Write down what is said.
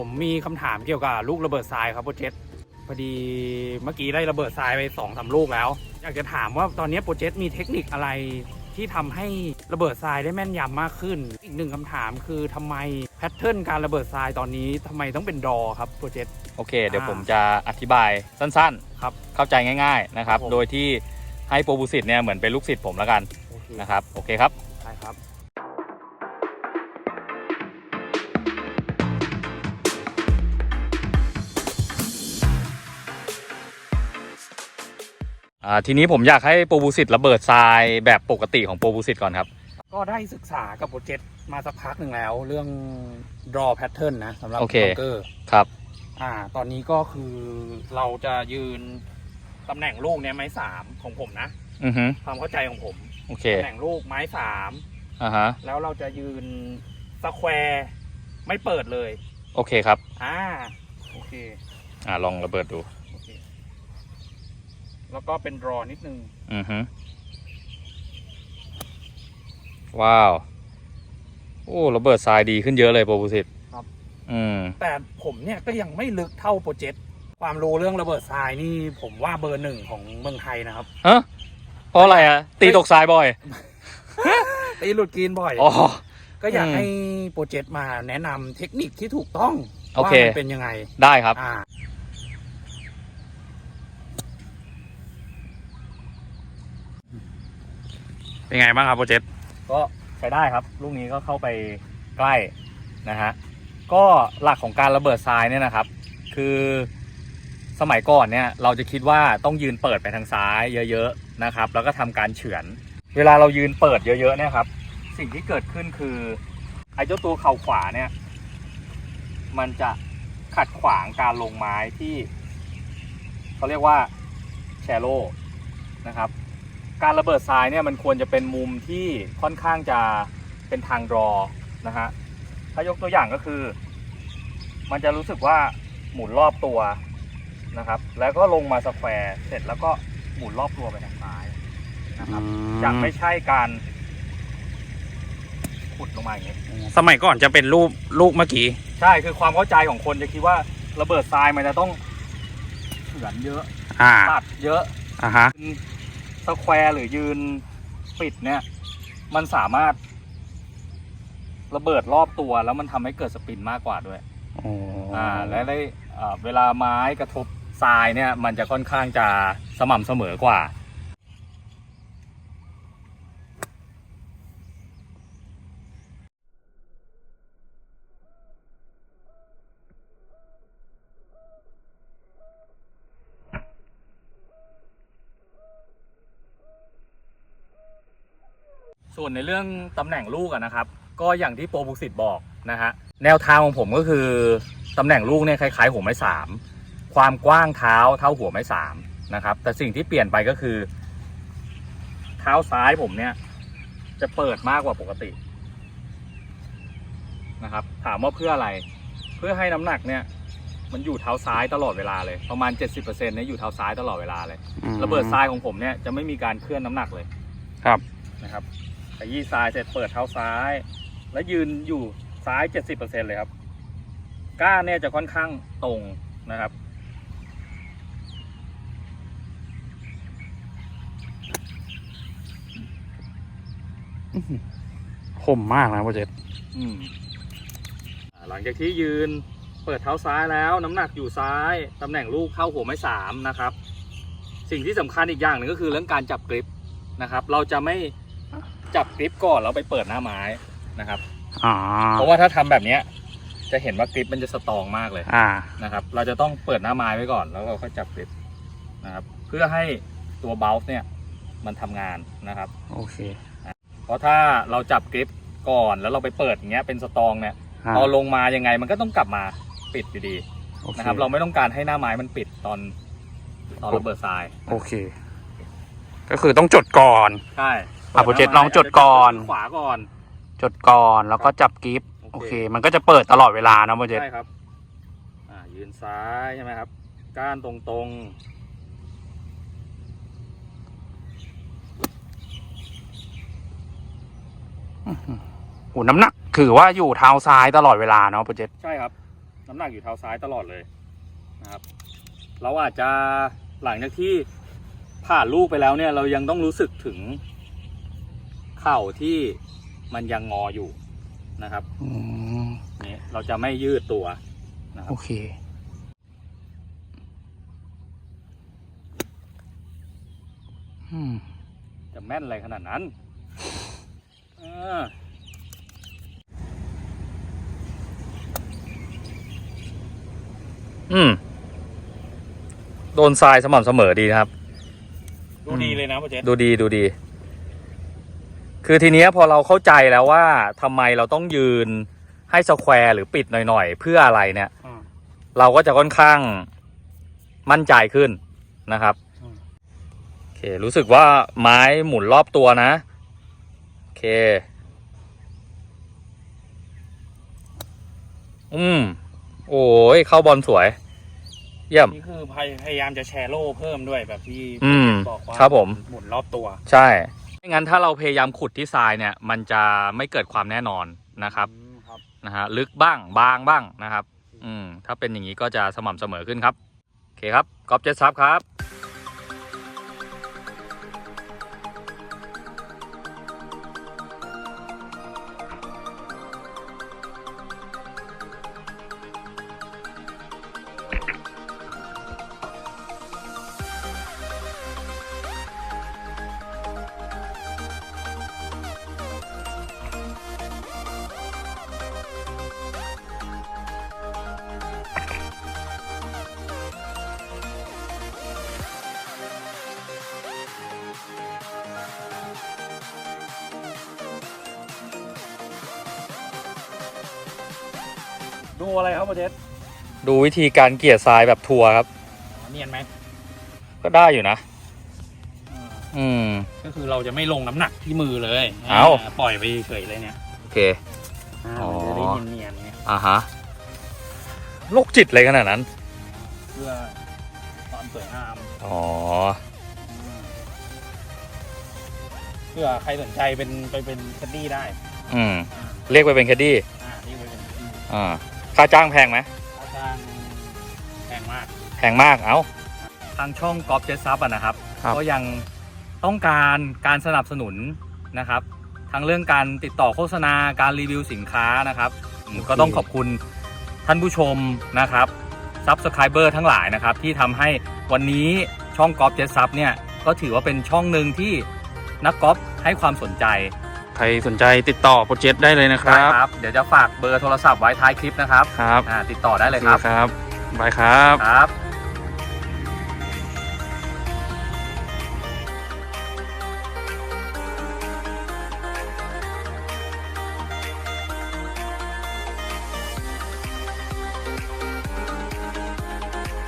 ผมมีคำถามเกี่ยวกับลูกระเบิดทรายครับโปรเจกต์พอดีเมื่อกี้ได้ระเบิดทรายไปสองสามลูกแล้ว อยากจะถามว่าตอนนี้โปรเจกต์มีเทคนิคอะไรที่ทำให้ระเบิดทรายได้แม่นยำมากขึ้น อีกหนึ่งคำถามคือทำไมแพทเทิร์นการระเบิดทรายตอนนี้ทำไมต้องเป็นดอครับโปรเจกต์โอเค เดี๋ยวอ่าผมจะอธิบายสั้นครับๆเข้าใจง่าย ๆนะครับครับผมโดยที่ให้โปรบุสิตเนี่ยเหมือนเป็นลูกศิษย์ผมแล้วกันโอเคนะครับโอเคครับใช่ครับ อ่าทีนี้ผมอยากให้โปรบุสิตระเบิดทรายแบบปกติของโปรบุสิตก่อนครับ ก็ได้ศึกษากับโปรเจกต์มาสักพักหนึ่งแล้ว เรื่อง draw pattern นะสำหรับโอเคบล็อกเกอร์ครับ อ่า ตอนนี้ก็คือเราจะยืนตำแหน่งลูกเนี่ยไม้สามของผมนะ อือฮึความเข้าใจของผมโอเคตำแหน่งลูกไม้สามอ่าฮะแล้วเราจะยืนสแควร์ไม่เปิดเลย โอเคครับ อ่า โอเค อ่าลองระเบิดดูโอเค แล้วก็เป็น draw นิดนึงอือฮึว้าว โอ้ระเบิดทรายดีขึ้นเยอะเลยโปรบุสิตครับ อืม แต่ผมเนี่ยก็ยังไม่ลึกเท่าโปรเจกต์ความรู้เรื่องระเบิดทรายนี่ผมว่าเบอร์หนึ่งของเมืองไทยนะครับ ฮะเพราะอะไรอะตีตกทรายบ่อย ตีหลุดกรีนบ่อย อ๋อ ก็อยากอืมให้โปรเจกต์มาแนะนำเทคนิคที่ถูกต้องโอว่าเค มันเป็นยังไงได้ครับ อ่า เป็นไงบ้างครับโปรเจกต์ก็ใช้ได้ครับ ลูกนี้ก็เข้าไปใกล้นะฮะก็หลักของการระเบิดทรายเนี่ยนะครับ คือสมัยก่อนเนี่ยเราจะคิดว่าต้องยืนเปิดไปทางซ้ายเยอะๆนะครับ แล้วก็ทำการเฉือน เวลาเรายืนเปิดเยอะๆเนี่ยครับ สิ่งที่เกิดขึ้นคือไอ้เจ้าตัวเข่าขวาเนี่ย มันจะขัดขวางการลงไม้ที่เขาเรียกว่าแชโลนะครับ การระเบิดทรายเนี่ยมันควรจะเป็นมุมที่ค่อนข้างจะเป็นทางดรอนะฮะถ้ายกตัวอย่างก็คือ มันจะรู้สึกว่าหมุนรอบตัวนะครับ แล้วก็ลงมาสแควร์เสร็จแล้วก็หมุนรอบตัวไปทางซ้ายนะครับจะไม่ใช่การขุดลงมาอย่างนี้สมัยก่อนจะเป็นรูปลูกเมื่อกี้ ใช่คือความเข้าใจของคนจะคิดว่าระเบิดทรายมันจะต้องเฉือนเยอะอ่าตัดเยอะอ่าฮะส แควร์หรือยืนปิดเนี่ย มันสามารถ ระเบิดรอบตัวแล้วมันทำให้เกิดสปินมากกว่าด้วย อ๋ออ่า และได้อ่าเวลาไม้กระทบทรายเนี่ย มันจะค่อนข้างจะสม่ำเสมอกว่า ส่วนในเรื่องตำแหน่งลูกอะนะครับ ก็อย่างที่โปรบุกสิตบอกนะฮะแนวทางของผมก็คือตำแหน่งลูกเนี่ยคล้ายๆหัวไม้สามความกว้างเท้าเท่าหัวไม้สามนะครับ แต่สิ่งที่เปลี่ยนไปก็คือ เท้าซ้ายผมเนี่ยจะเปิดมากกว่าปกตินะครับ ถามว่าเพื่ออะไร เพื่อให้น้ำหนักเนี่ย มันอยู่เท้าซ้ายตลอดเวลาเลย ประมาณ 70%เนี่ยอยู่เท้าซ้ายตลอดเวลาเลย ระเบิดทรายของผมเนี่ยจะไม่มีการเคลื่อนน้ำหนักเลยครับนะครับ ขยี้ทรายเสร็จเปิดเท้าซ้าย แล้วยืนอยู่ซ้ายเจ็ดสิบเปอร์เซ็นเลยครับ ก้านเนี่ยจะค่อนข้างตรงนะครับ คมมากนะโปรเจกต์อืมอ่าหลังจากที่ยืนเปิดเท้าซ้ายแล้วน้ำหนักอยู่ซ้ายตำแหน่งลูกเข้าหัวไม้สามนะครับ สิ่งที่สำคัญอีกอย่างหนึ่งก็คือเรื่องการจับกริปนะครับ เราจะไม่ จับกริปก่อนแล้วไปเปิดหน้าไม้นะครับอ๋อเพราะว่าถ้าทำแบบเนี้ย จะเห็นว่ากริปมันจะสตรองมากเลยอ่านะครับ เราจะต้องเปิดหน้าไม้ไว้ก่อนแล้วเราค่อยจับกริปนะครับ เพื่อให้ตัวเบลส์เนี่ยมันทำงานนะครับโอเคเพราะถ้าเราจับกริปก่อนแล้วเราไปเปิดอย่างเงี้ยเป็นสตรองเนี่ยอ่าพอลงมายังไงมันก็ต้องกลับมาปิดอยู่ดีโอเคนะครับ เราไม่ต้องการให้หน้าไม้มันปิดตอนตอนระเบิดทรายโอเค ก็คือต้องจดก่อน ใช่ อะโปรเจกต์ลองจดก่อน ขวาก่อน จดก่อนแล้วก็จับกิฟต์โอโอเค เค มันก็จะเปิดตลอดเวลานะโปรเจกต์ใช่ครับ อ่า ยืนซ้ายใช่ไหมครับ ก้านตรงๆโอ้น้ำหนักถือว่าอยู่เท้าซ้ายตลอดเวลาเนาะโปรเจกต์ใช่ครับ น้ำหนักอยู่เท้าซ้ายตลอดเลยนะครับ เราอาจจะหลังจากที่ผ่านลูกไปแล้วเนี่ย เรายังต้องรู้สึกถึง เข่าที่มันยังงออยู่นะครับอืมนี่เราจะไม่ยืดตัวนะครัโอบเค อืม จะแม่นอะไรขนาดนั้นเอออืม โดนทรายสม่ำเสมอดีนะครับ ดูดีเลยนะโปรเจกต์ดูดีดูดี คือทีเนี้ยพอเราเข้าใจแล้วว่าทำไมเราต้องยืนให้สแควร์หรือปิดหน่อยๆ เพื่ออะไรเนี่ยอ่าเราก็จะค่อนข้างมั่นใจขึ้นนะครับอืม โอเค รู้สึกว่าไม้หมุนรอบตัวนะ โอเค อืม โอ้ย เข้าบอลสวย เยี่ยม นี่คือพยพยายามจะแชร์โล่เพิ่มด้วยแบบที่อืม บอกว่าครับผม หมุนรอบตัว ใช่ ไม่งั้นถ้าเราพยายามขุดที่ทรายเนี่ย มันจะไม่เกิดความแน่นอนนะครับอืมครับ นะฮะลึกบ้างบางบ้างนะครับ อืมถ้าเป็นอย่างนี้ก็จะสม่ำเสมอขึ้นครับโอเคครับกอล์ฟเจ็ตซับครับ ดูอะไรครับโปรเจกต์ดูวิธีการเกลี่ยทรายแบบทัวร์ครับ เนียนไหมก็ได้อยู่นะอ่าอืม ก็คือเราจะไม่ลงน้ำหนักที่มือเลยเอ้า ปล่อยไปเฉยๆเลยเนี่ยโอเค อ่าอ๋อ มันจะได้เนียนๆเนี่ยอ่าฮะโรคจิตเลยขนาดนั้น เพื่อความสวยงามอ๋อ เพื่อใครสนใจเป็นไปเป็นแคดดี้ได้อืม อ่าเรียกไปเป็นแคดดี้ อ่านี่ไปเป็นแคดดี้อ่า ค่าจ้างแพงไหมค่าจ้างแพงมาก แพงมาก เอ้า ทางช่องกอล์ฟเจ็ตซับอะนะครับ ครับก็ยังต้องการการสนับสนุนนะครับ ทั้งเรื่องการติดต่อโฆษณา การรีวิวสินค้านะครับอืมก็ต้องขอบคุณท่านผู้ชมนะครับซับสไครเบอร์ทั้งหลายนะครับ ที่ทำให้วันนี้ช่องกอล์ฟเจ็ตซับเนี่ย ก็ถือว่าเป็นช่องหนึ่งที่นักกอล์ฟให้ความสนใจใครสนใจติดต่อโปรเจกต์ได้เลยนะครับได้ครับ เดี๋ยวจะฝากเบอร์โทรศัพท์ไว้ท้ายคลิปนะครับครับ อ่าติดต่อได้เลยครับ ครับบายครับ ครับ